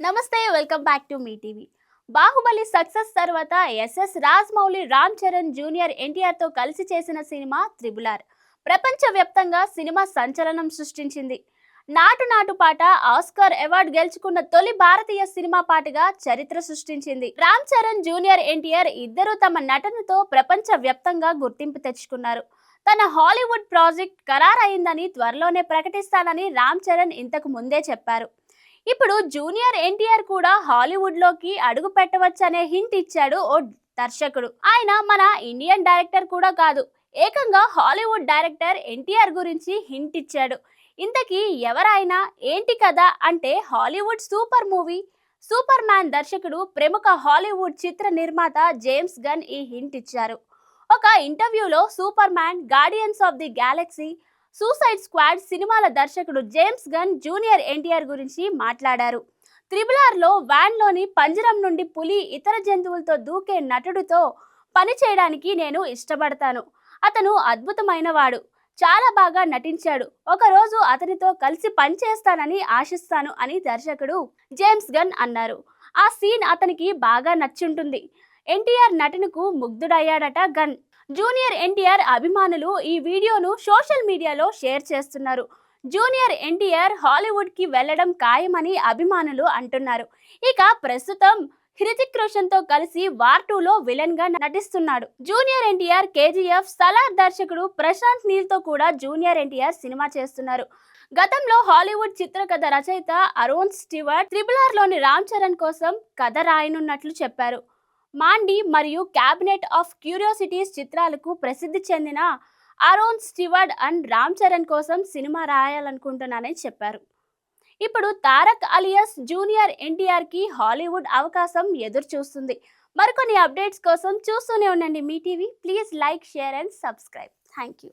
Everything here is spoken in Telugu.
నమస్తే welcome back to Mee TV. Baahubali success తర్వాత ఎస్ఎస్ రాజ్మౌళి రామ్ చరణ్ జూనియర్ ఎన్టీఆర్తో కలిసి చేసిన సినిమా త్రిబులార్. ప్రపంచవ్యాప్తంగా సినిమా సంచలనం సృష్టించింది. నాటు నాటు పాట ఆస్కార్ అవార్డు గెలుచుకున్న తొలి భారతీయ సినిమా పాటగా చరిత్ర సృష్టించింది. రామ్ చరణ్ జూనియర్ ఎన్టీఆర్ ఇద్దరు తమ నటనతో ప్రపంచ వ్యాప్తంగా గుర్తింపు తెచ్చుకున్నారు. తన హాలీవుడ్ ప్రాజెక్ట్ ఖరారైందని త్వరలోనే ప్రకటిస్తానని రామ్ చరణ్ ఇంతకు ముందే చెప్పారు. ఇప్పుడు జూనియర్ ఎన్టీఆర్ కూడా హాలీవుడ్లోకి అడుగు పెట్టవచ్చనే హింట్ ఇచ్చాడు ఓ దర్శకుడు. ఆయన మన ఇండియన్ డైరెక్టర్ కూడా కాదు ఏకంగా హాలీవుడ్ డైరెక్టర్ ఎన్టీఆర్ గురించి హింట్ ఇచ్చాడు. ఇంతకీ ఎవరైనా ఏంటి కదా అంటే Hollywood super movie? Superman దర్శకుడు ప్రముఖ హాలీవుడ్ చిత్ర నిర్మాత జేమ్స్ గన్ ఈ హింట్ ఇచ్చారు. ఒక ఇంటర్వ్యూలో Superman Guardians of the Galaxy Suicide Squad సినిమాల దర్శకుడు జేమ్స్ గన్ జూనియర్ ఎన్టీఆర్ గురించి మాట్లాడారు. త్రిబులార్లో వ్యాన్లోని పంజరం నుండి పులి ఇతర జంతువులతో దూకే నటుడితో పని చేయడానికి నేను ఇష్టపడతాను. అతను అద్భుతమైన వాడు చాలా బాగా నటించాడు. ఒకరోజు అతనితో కలిసి పనిచేస్తానని ఆశిస్తాను అని దర్శకుడు జేమ్స్ గన్ అన్నారు. ఆ సీన్ అతనికి బాగా నచ్చుంటుంది. ఎన్టీఆర్ నటనకు ముగ్ధుడయ్యాడట గన్. జూనియర్ ఎన్టీఆర్ అభిమానులు ఈ వీడియోను సోషల్ మీడియాలో షేర్ చేస్తున్నారు. జూనియర్ ఎన్టీఆర్ హాలీవుడ్కి వెళ్ళడం ఖాయమని అభిమానులు అంటున్నారు. ఇక ప్రస్తుతం హృతిక్ రోషన్తో కలిసి వార్ టూలో విలన్గా నటిస్తున్నాడు. జూనియర్ ఎన్టీఆర్ కేజీఎఫ్ సలార్ దర్శకుడు ప్రశాంత్ నీల్తో కూడా జూనియర్ ఎన్టీఆర్ సినిమా చేస్తున్నారు. గతంలో హాలీవుడ్ చిత్రకథ రచయిత అరోన్ స్టీవర్ త్రిబులార్లోని రామ్ చరణ్ కోసం కథ రాయనున్నట్లు చెప్పారు. మాండి మరియు క్యాబినెట్ ఆఫ్ క్యూరియాసిటీస్ చిత్రాలకు ప్రసిద్ధి చెందిన Aaron Steward and Ram Charan కోసం సినిమా రాయాలనుకుంటున్నానని చెప్పారు. ఇప్పుడు తారక్ అలియస్ జూనియర్ ఎన్టీఆర్కి హాలీవుడ్ అవకాశం ఎదురు చూస్తుంది మరికొన్ని అప్డేట్స్ కోసం చూస్తూనే ఉండండి Mee TV. Please like share and subscribe. Thank you